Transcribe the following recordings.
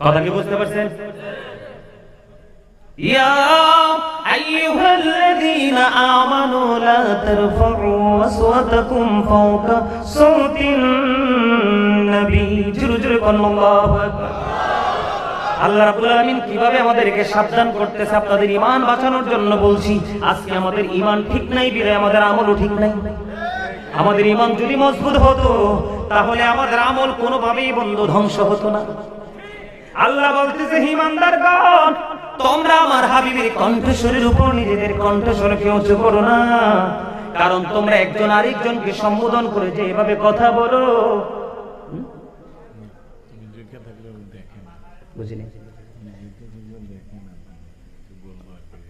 কথা কি বুঝতে পারছেন يا أيها الذين آمنوا لا ترفعوا أصواتكم فوق صوت النبي জোরে জোরে বলুন আল্লাহু আকবার আল্লাহ রাব্বুল আলামিন কিভাবে আমাদেরকে সাবধান করতেছে আপনাদের ঈমান বাঁচানোর জন্য বলছি আজকে আমাদের ঈমান ঠিক নাই বিলে আমাদের আমলও ঠিক নাই আমাদের ঈমান যদি মজবুত হতো তাহলে আমাদের আমল কোনোভাবেই বন্ধ ধ্বংস হতো না আল্লাহ বলতেছে হিমানদারগণ তোমরা আমার হাবিবের কণ্ঠস্বরের উপর নিজেদের কণ্ঠস্বরকে উঁচু করো না। কারণ তোমরা একজন আরেকজনকে সম্বোধন করে যে এভাবে কথা বলো? বুঝিনি?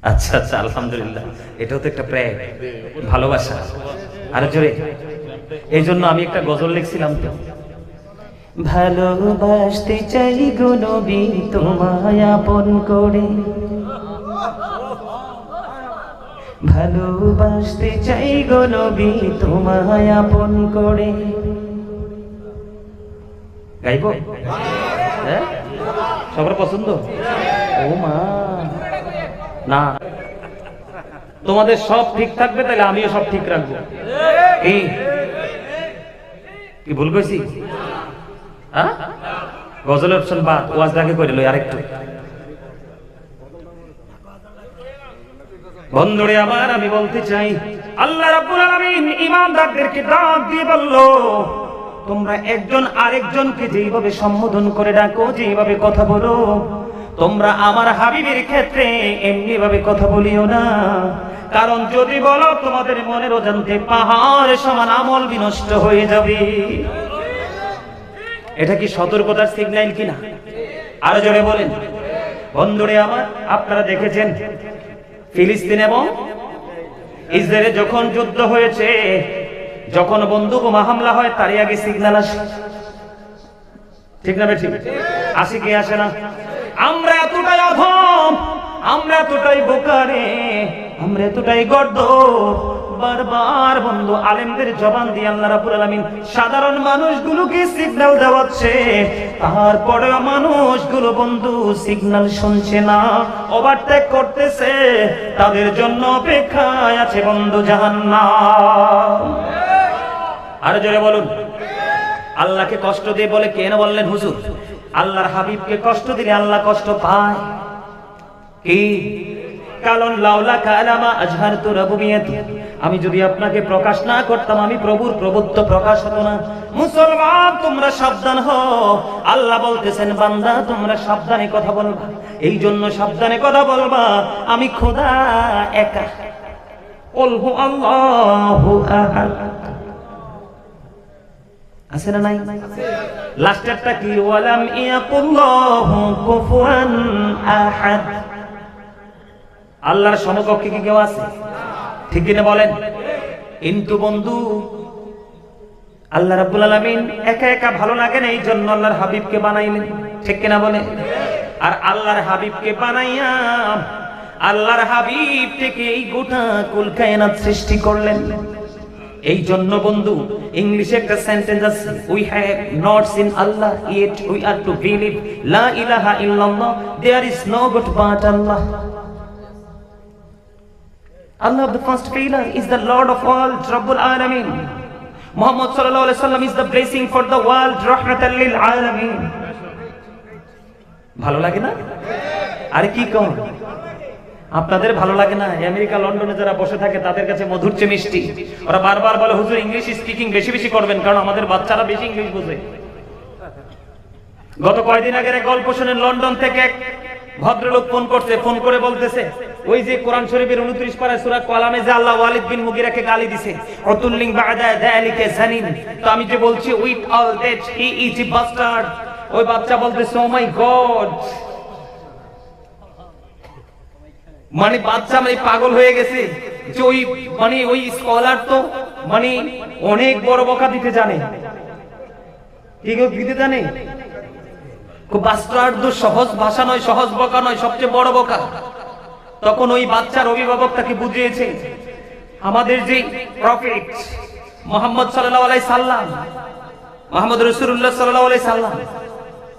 আচ্ছা আচ্ছা আলহামদুলিল্লাহ। এটাও তো একটা প্রায় ভালোবাসা। আরও জোরে। এই জন্য আমি একটা গজল লিখছিলাম তো। ভালোবাসতে চাই গো নবী, তোমায় আপন করে। ভালোবাসতে চাই গো নবী, তোমায় আপন করে। গাইব? হ্যাঁ? সবার পছন্দ? ও মা। না। তোমাদের সব ঠিক থাকবে, তাহলে আমিও সব ঠিক রাখব। কি ভুল কইছি? হ্যাঁ? গজলের অপশন বাদ, ওয়াজ দাগে করে লই আরেকটু। বন্ধুরে আমার আমি বলতে চাই, আল্লাহ রাব্বুল আলামিন ইমানদারদেরকে দাওয়াত দিয়ে বলল, তোমরা একজন আরেকজনকে যেইভাবে সম্বোধন করে ডাকো, যেইভাবে কথা বলো, তোমরা আমার হাবিবের ক্ষেত্রে এমনি ভাবে কথা বলিও না। কারণ যদি বলো, তোমাদের মনের অজান্তে পাহাড় সমান আমল বিনষ্ট হয়ে যাবে। এটা কি সতর্কতার সিগন্যাল কিনা? আরও জোরে বলেন। বন্ধুরে আমার, আপনারা দেখেছেন, ফিলিস্তিন এবং ইসরায়েলে যখন যুদ্ধ হয়েছে, যখন বন্দুক হামলা হয়, তারই আগে সিগন্যাল আসে। ঠিক না ঠিক আসে কি আসে না? আমরা এতটাই অধম, আমরা এতটাই বোকারে, আমরা এতটাই গর্দ বারবার বন্ধু, আলেমদের জবান দিয়ে আল্লাহ রাব্বুল আলামিন সাধারণ মানুষগুলোকে সিগন্যাল দেওয়াচ্ছে। তারপরে মানুষগুলো বন্ধু সিগন্যাল শুনছে না ওভারটেক করতেছে। তাদের জন্য অপেক্ষায় আছে বন্ধু জাহান্নাম। আরে জোরে বলুন। আল্লাহকে কষ্ট দিয়ে বলে কেন বললেন হুজুর? আল্লাহর হাবিবকে কষ্ট দিলে আল্লাহ কষ্ট পায়। কি? কারণ লাউলা কালামা আজহার তো আমি যদি আপনাকে প্রকাশ না করতাম, আমি প্রভুর প্রভুত্ব প্রকাশ হতো না। মুসলমান, তোমরা সাবধান হও। আল্লাহ বলতেছেন, বান্দা, তোমরা সাবধানে কথা বলবা। এই জন্য সাবধানে কথা বলবা, আমি খোদা একা। কলহু আল্লাহু আহাদ। আছে না নাই? লাস্টেরটা কি? ওয়ালাম ইয়াকুল্লাহু কুফুয়ান আহাদ। আল্লাহর সমকক্ষে কি কেউ আছে? ঠিক কিনা বলেন? কিন্তু বন্ধু, আল্লাহ রাব্বুল আলামিন একা একা ভালো লাগে না এই জন্য আল্লাহর হাবিবকে বানাইলেন। ঠিক কিনা বলে আর আল্লাহর হাবিবকে বানাইয়া আল্লাহর হাবিব থেকে এই গোটা কুল কায়নাত সৃষ্টি করলেন। এই জন্য বন্ধু, ইংলিশে একটা সেন্টেন্স আছে we have not seen Allah yet we are to believe লা ইলাহা ইল্লাল্লাহ there is no god but Allah Allah the first pillar is the Lord of all, Rabbul Alameen. Muhammad sallallahu alaihi wasallam is the blessing for the world, rahmatan lil alamin ভালো লাগে না? আরে কি কম? আপনাদের ভালো লাগে না? আমেরিকা, লন্ডনে যারা বসে থাকে, তাদের কাছে মধুর চেয়ে মিষ্টি। ওরা বারবার বলে, হুজুর ইংলিশ স্পিকিং বেশি বেশি করবেন, কারণ আমাদের বাচ্চারা বেশি ইংলিশ বোঝে। গত কয়দিন আগের গল্প শুনে লন্ডন থেকে এক ভদ্রলোক ফোন করছে, ফোন করে বলতেছে ওই যে কোরআন শরীফের 29 পারা সূরা কলামে যে আল্লাহ ওয়ালিদ বিন মুগিরাকে গালি দিছে, অতুল্লিং বাদা যালিকা জানিন তো আমি যে বলছি, with all that, he is a bastard. ওই বাচ্চা বলতেছে ও মাই গড মানে বাচ্চা মানে পাগল হয়ে গেছে যে ওই মানে ওই স্কলার তো মানে অনেক বড় বকা দিতে জানে। কি কেউ দিতে জানে? খুব বাস্টার্ড সহজ ভাষা নয়, সহজ বকা নয়, সবচেয়ে বড় বকা। তখন ওই বাচ্চার অভিভাবক তাকে বুঝিয়েছে, আমাদের যে প্রফেট মোহাম্মদ সাল্লাহ সাল্লাম, মোহাম্মদ রসুল্লাহ সাল্লাহ সাল্লাম,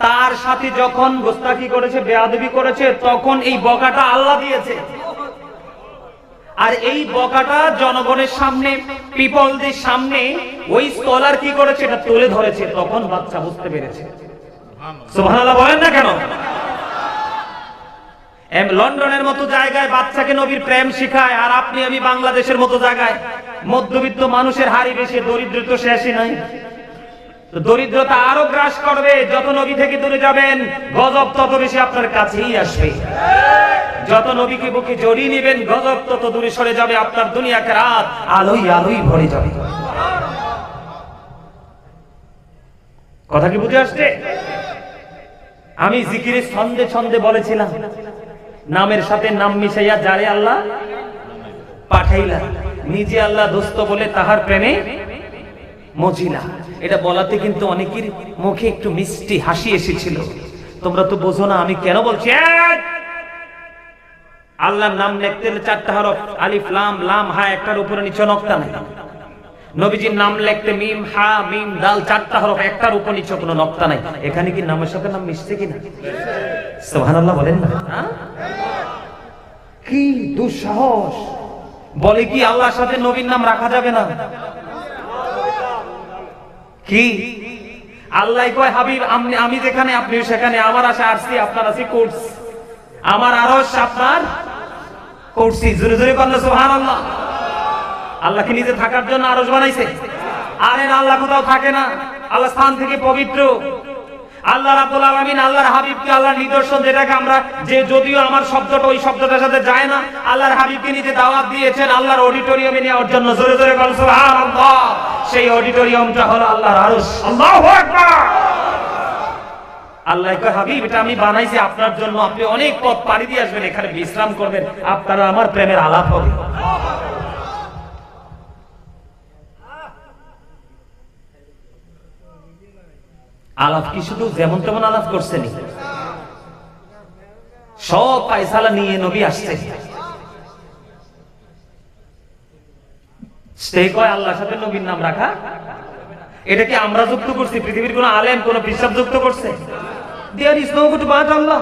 তার সাথে যখন গোস্তাকি করেছে, বেয়াদবি করেছে, তখন এই বকাটা আল্লাহ দিয়েছে। আর এই বকাটা জনগণের সামনে, পিপলদের সামনে, ওই স্কলার কি করেছে, এটা তুলে ধরেছে, তখন বাচ্চা বুঝতে পেরেছে। সুবহানাল্লাহ বলেন না কেন? লন্ডনের মতো জায়গায় বাচ্চাকে নবীর প্রেম শিখায়, আর আপনি আমি বাংলাদেশের মতো জায়গায়। মধ্যবিত্ত মানুষের হারি বেশি, দরিদ্র তো শেষই নাই। দরিদ্রতা আরও গ্রাস করবে, যত নবী থেকে দূরে যাবেন, গজব তত বেশি আপনার কাছেই আসবে। যত নবীকে বুকে জড়িয়ে নেবেন, গজব তত দূরে সরে যাবে, আপনার দুনিয়াকে রাত আলোই আলোই ভরে যাবে। কথা কি বুঝে আসছে? আমি জিকিরের ছন্দে ছন্দে বলেছিলাম নামের সাথে নাম মিশাইয়া যারে আল্লাহ পাঠাইলা। নিজে আল্লাহ দোস্ত বলে তাহার প্রেমে মজিলা। এটা বলাতে কিন্তু অনেকের মুখে একটু মিষ্টি হাসি এসেছিল। তোমরা তো বোঝো না আমি কেন বলছি! আল্লাহর নাম লিখতে চারটা হরফ, আলিফ, লাম লাম, হা, একটার উপরে নিচে নক্তা নাই। নবীজির নাম লিখতে মিম, হা, মিম, দাল, চারটা হরফ, একটার উপর নিচে কোনো নক্তা নাই। এখানে কি নামের সাথে নাম মিশছে কিনা? সুবহানাল্লাহ বলেন না। হ্যাঁ? কি দুঃসাহস। বলে কি আল্লাহর সাথে নবীর নাম রাখা যাবে না? কি? আল্লাহ কয় হাবিব আমি আমি যেখানে আপনি সেখানে আমার আশা আসছি আপনার আছি কোর্স। আমার আরস আপনার করছি জোরে জোরে করলে সোহান আল্লাহ আল্লাহ কি নিজে থাকার জন্য আরস বানাইছে। আরে আল্লাহ কোথাও থাকে না। আল্লাহ স্থান থেকে পবিত্র। আল্লাহ রাব্বুল আলামিন আল্লাহর হাবিবকে আল্লাহর নিদর্শন যেটাকে আমরা যে যদিও আমার শব্দটা ওই শব্দটার সাথে যায় না, আল্লাহর হাবিবকে নিজে দাওয়াত দিয়েছেন, আল্লাহর অডিটোরিয়ামে নেওয়ার জন্য জোরে জোরে সুবহানাল্লাহ। সেই অডিটোরিয়ামটা হলো আল্লাহর আরশ। আল্লাহু আকবার। আল্লাহ কয়, হাবিব, এটা আমি বানাইছি আপনার জন্য, আপনি অনেক পথ পাড়ি দিয়ে আসবেন, এখানে বিশ্রাম করবেন, আপনারা আমার প্রেমের আলাপ হবে। আলাপ কি শুধু যেমন তেমন আলাপ করছেনি? সব পায়সালা নিয়ে নবী আসছে। সে কয়, আল্লাহর সাথে নবীর নাম রাখা? এটা কি আমরা যুক্ত করছি? পৃথিবীর কোন আলেম, কোন বিশ্বাস যুক্ত করছে? There is no god but Allah.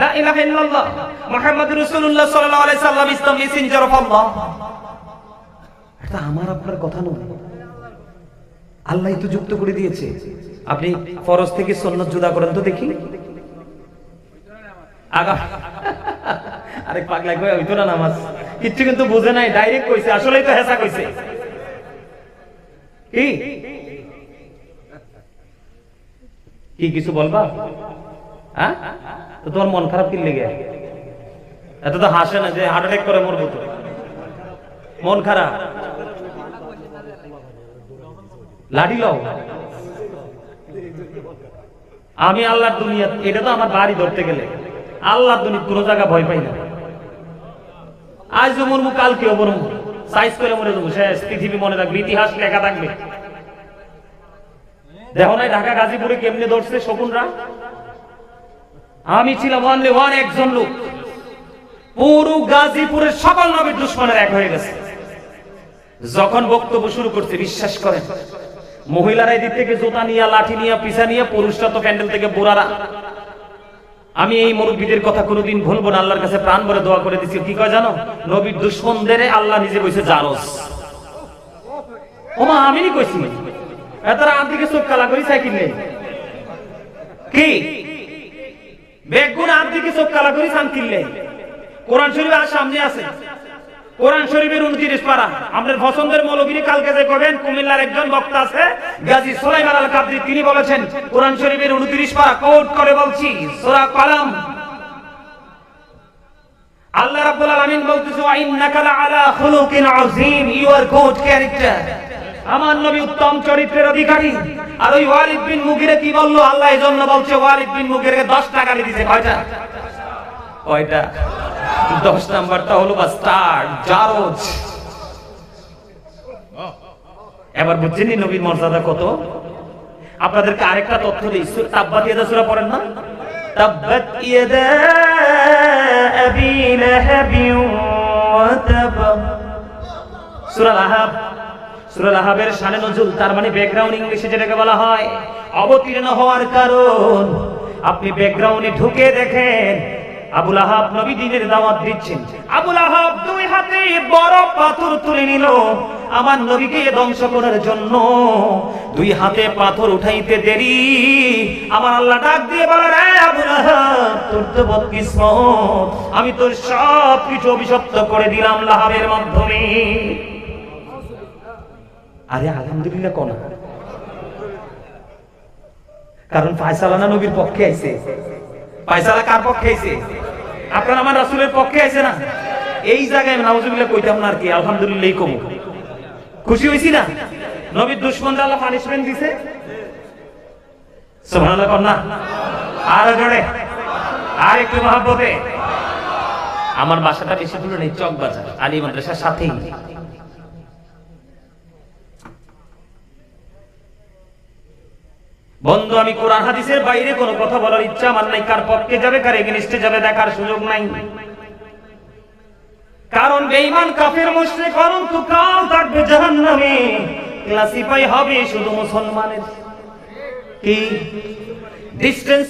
লা ইলাহা ইল্লাল্লাহ। রাসূলুল্লাহ সাল্লাল্লাহু আলাইহি সাল্লাম দ্য মেসেঞ্জার অফ আল্লাহ এটা আমার আপনার কথা নয়। আল্লাহ তো যুক্ত করে দিয়েছে। আপনি ফরজ থেকে সন্ন্যত জুদা করেন তো দেখি। আগা। আরেক পাগলা কই হইতো না নামাজ। কিচ্ছু কিন্তু বুঝে নাই ডাইরেক্ট কইছে, আসলেই তো হেসা কইছে। কি? কি, কিছু বলবা? হ্যাঁ? তো তোমার মন খারাপ কি লেগে? এত তো হাসে না যে হার্ট অ্যাটাক করে মরবো তো। মন খারাপ। লাডি লও। আমি আল্লাহর দুনিয়া, এটা তো আমার বাড়ি ধরতে গেলে। আল্লাহর দুনিয়া কোনো জায়গা ভয় পাই না। আজ মরমু কালকেও মরমু, সাইজ করে মরে যাব, শেষ। পৃথিবী মনে রাখবে ইতিহাস লেখা থাকবে। দেখো নাই, ঢাকা, গাজীপুরে কেমনে ধরছে শকুনরা? আমি ছিলাম অনলি ওয়ান একজন লোক। পুরো গাজীপুরের সকল নবীর দুশ্মনের এক হয়ে গেছে। যখন বক্তব্য শুরু করছে, বিশ্বাস করেন মহিলারা এদিক থেকে জুতা নিয়ে, লাঠি নিয়ে, পিছা নিয়ে, পুরুষরা তো প্যান্ডেল থেকে বুড়ারা। আমি এই মুরব্বীদের কথা কোনোদিন ভুলবো না, আল্লাহর কাছে প্রাণ ভরে দোয়া করে দিচ্ছি কি কয় জানো? নবীর দুশ্মনদের আল্লাহ নিজে কইছে জারস ওমা আমি কইছি। এতারা আদিকে চোখ কালা করি সাইকেল নেই? কি? বেগুন আদিকে চোখ কালা করি সাইকেল নেই। কোরআন শরীফ আর সামনে আছে। কোরআন শরীফের উনত্রিশ পারা। আমাদের পছন্দের মৌলবীর কালকে যে করবেন কুমিল্লার একজন বক্তা আছে, গাজী সোলাইমান আল কাদরি তিনি বলেছেন, কোরআন শরীফের উনত্রিশ পারা কোট করে বলছি, সূরা কলম। আল্লাহ রাব্বুল আলামিন বলতেছে ওয়া ইন্নাকা লাআলা খুলুকিন আযীম ইউ আর গুড ক্যারেক্টার আমার নবী উত্তম চরিত্রের অধিকারী। আর ওই ওয়ালিদ বিন মুগিরে কি বলল? আল্লাহ এজন্য বলছে, ওয়ালিদ বিন মুগিরকে 10 টাকা দিয়েছে কয়টা? কয়টা? দশ নাম্বারটা হলো বা স্টার, জারজ। এবার বুঝছেন নবীর মর্যাদা কত? আপনাদেরকে আরেকটা তথ্য দিই। তাব্বাত ইয়াদা সূরা পড়েন না? তাব্বাত ইয়াদা আবি লাহাব ওয়া তাব। সূরা লাহাব। সূরা লাহাবের শানে নজুল, তার মানে ব্যাকগ্রাউন্ড ইংলিশে যেটাকে বলা হয়, অবতীর্ণ হওয়ার কারণ। আপনি ব্যাকগ্রাউন্ডে ঢুকে দেখেন আবুল আহাব নবী দিনের দাওয়াত দিচ্ছেন। আবুল আহাব দুই হাতে বড় পাথর তুলে নিল। আমার নবীকে ধ্বংস করার জন্য দুই হাতে পাথর উঠাইতে দেরি। আমার আল্লাহ ডাক দিয়ে বলে আবুল আহাব, তোর তো বদকিসমত। আমি তোর সব কিছু অভিশপ্ত করে দিলাম লাহাবের মাধ্যমে। আরে আলহামদুলিল্লাহ কোনা কারণ ফায়সালানা নবীর পক্ষে আইছে। ফায়সালা কার পক্ষে আইছে? আপনার আমার রাসূলের পক্ষে আইছে না? এই জায়গায় নাউজুবিল্লাহ কইতাম না আর কি, আলহামদুলিল্লাহ কম। খুশি হইছি না? নবীর দুশমনরা আল্লাহ পানিশমেন্ট দিছে? সুবহানাল্লাহ কন্যা আর জোরে, আর একটু মহব্বতে। আমার বাসাটা বেশি দূরে নেই চক বাজার আলী মাদ্রাসার সাথেই। বন্ধু, আমি কোরআন হাদিসের বাইরে কোনো কথা বলার ইচ্ছা আমার নাই। কার পক্ষে যাবে, কার এগেনিস্টে যাবে, দেখার সুযোগ নাই। কারণ বেঈমান, কাফের, মুশরিক অনন্ত কাল থাকবে জাহান্নামে। ক্লাসিফাই হবে শুধু মুসলমানের। কি? ডিস্টেন্স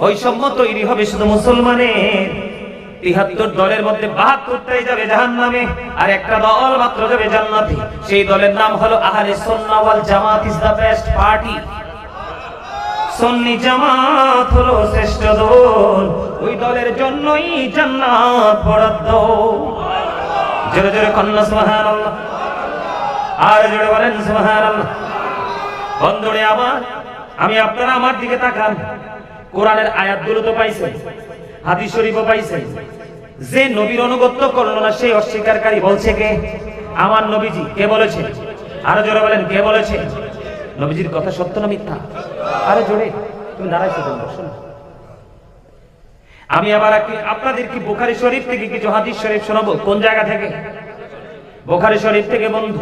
বৈষম্য তৈরি হবে শুধু মুসলমানের। তিহাত্তর দলের মধ্যে বাহাত্তরটাই যাবে জাহান্নামে, আর একটা দল মাত্র যাবে জান্নাতে। সেই দলের নাম হলো আহলে সুন্নাহ ওয়াল জামাত ইজ দা বেস্ট পার্টি সন্নি জামাত হলো শ্রেষ্ঠ দল। ওই দলের জন্যই জান্নাত বরাদ্দ। জোরে জোরে কন্যা সুবহানাল্লাহ। আর জোরে বলেন, সুবহানাল্লাহ। বন্ধুরে আমার আমি আপনারা আমার দিকে তাকান। কোরআনের আয়াতগুলো তো পাইছেন, হাদিস শরীফও পাইছেন। যে নবীর অনুগত্য করল না, সেই অস্বীকারী বলছে কে? আমার নবীজি, কে বলেছে আরও জোরে বলেন, কে বলেছে নবীজির কথা সত্য না মিথ্যা? আরে জোরে, তুমি দাঁড়াইছো কেন শোনো। আমি আবার আপনাদের কি বুখারী শরীফ থেকে কিছু হাদিস শরীফ শোনাবো? কোন জায়গা থেকে? বুখারী শরীফ থেকে, বন্ধু,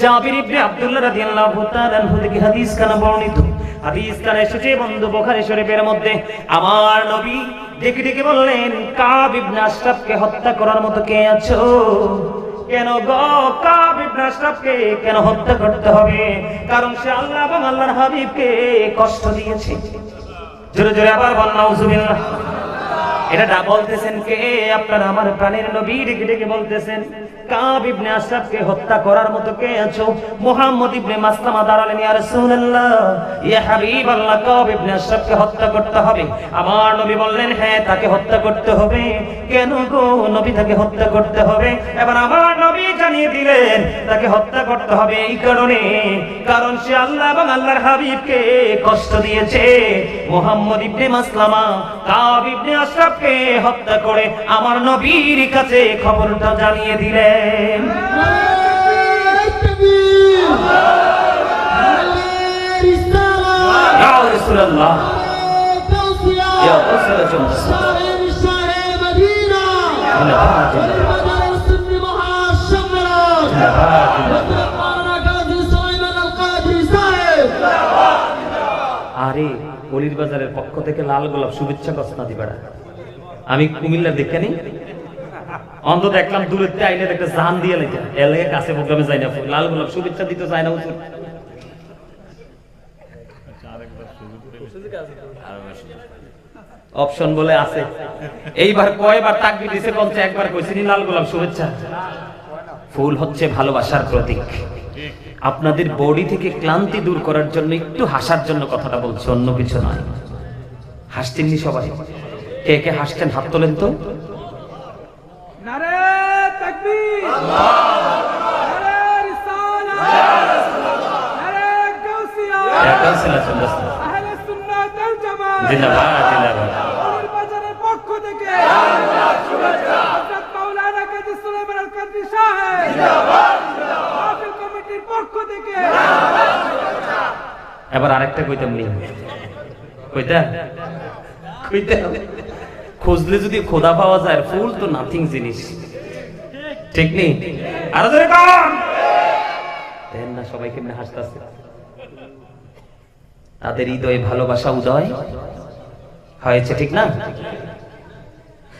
জাবির ইবনে আব্দুল্লাহ রাদিয়াল্লাহু তাআলা থেকে হাদিস কানা বর্ণিত। হাদিস কানা এসেছে, বন্ধু, বুখারী শরীফের মধ্যে। আমার নবী ডেকে ডেকে বললেন, কাব ইবনে আশরাফকে হত্যা করার মতো কে আছো? কেন গো কাব ইবনে আশরাফকে কেন হত্যা করতে হবে? কারণ সে আল্লাহ এবং আল্লাহর হাবিবকে কষ্ট দিয়েছে। জোরে জোরে আবার বন্যা এটা ডা বলতেছেন কে? আপনারা আমার প্রাণের নবী ডেকে বলতেছেন। কে হ্যাঁ কেন নবী তাকে হত্যা করতে হবে? এবার আমার নবী জানিয়ে দিলেন, তাকে হত্যা করতে হবে এই কারণে। কারণ সে আল্লাহ এবং আল্লাহর হাবিবকে কষ্ট দিয়েছে। মুহাম্মদ ইবনে মাসলামা, কাব ইবনে আশরাফকে হত্যা করে আমার নবীর কাছে খবরটা জানিয়ে দিলেন। আরে, অলির বাজারের পক্ষ থেকে লাল গোলাপ শুভেচ্ছা কসনা দিবাড়া আমি কুমিল্লার দেখে নি। অন্ধ দেখলাম দূরের থেকে আইলে একটা জান দিয়ে লেগে। এলাকে কাছে প্রোগ্রামে যাই না। লাল গোলাপ শুভেচ্ছা দিতে চায় না হুজুর অপশন বলে আছে। এইবার কয়বার তাকবি দিছে পঞ্চে একবার কইছিনি লাল গোলাপ শুভেচ্ছা। ফুল হচ্ছে ভালোবাসার প্রতীক। আপনাদের বডি থেকে ক্লান্তি দূর করার জন্য একটু হাসার জন্য কথাটা বলছি অন্য কিছু নয়। হাসতেননি সবাই। কে কে হাসতেন হাত তোলেন তো। নারে তাকবীর। নারে রিসালাত। নারে গাউসিয়া। একদম সিনা সুন্দর। আহলে সুন্নাত ওয়াল জামাত। জিন্দাবাদ জিন্দাবাদ। পক্ষ থেকে। এবার আরেকটা কইতাম নি। কইতা কইতা খুঁজলে যদি খোদা পাওয়া যায়, ফুল তো নাথিং জিনিস। ঠিক নেই? আরও ধরে না, সবাই কেমনে হাসতেছে? তাদের হৃদয়ে ভালোবাসা উদয় হয়েছে, ঠিক না?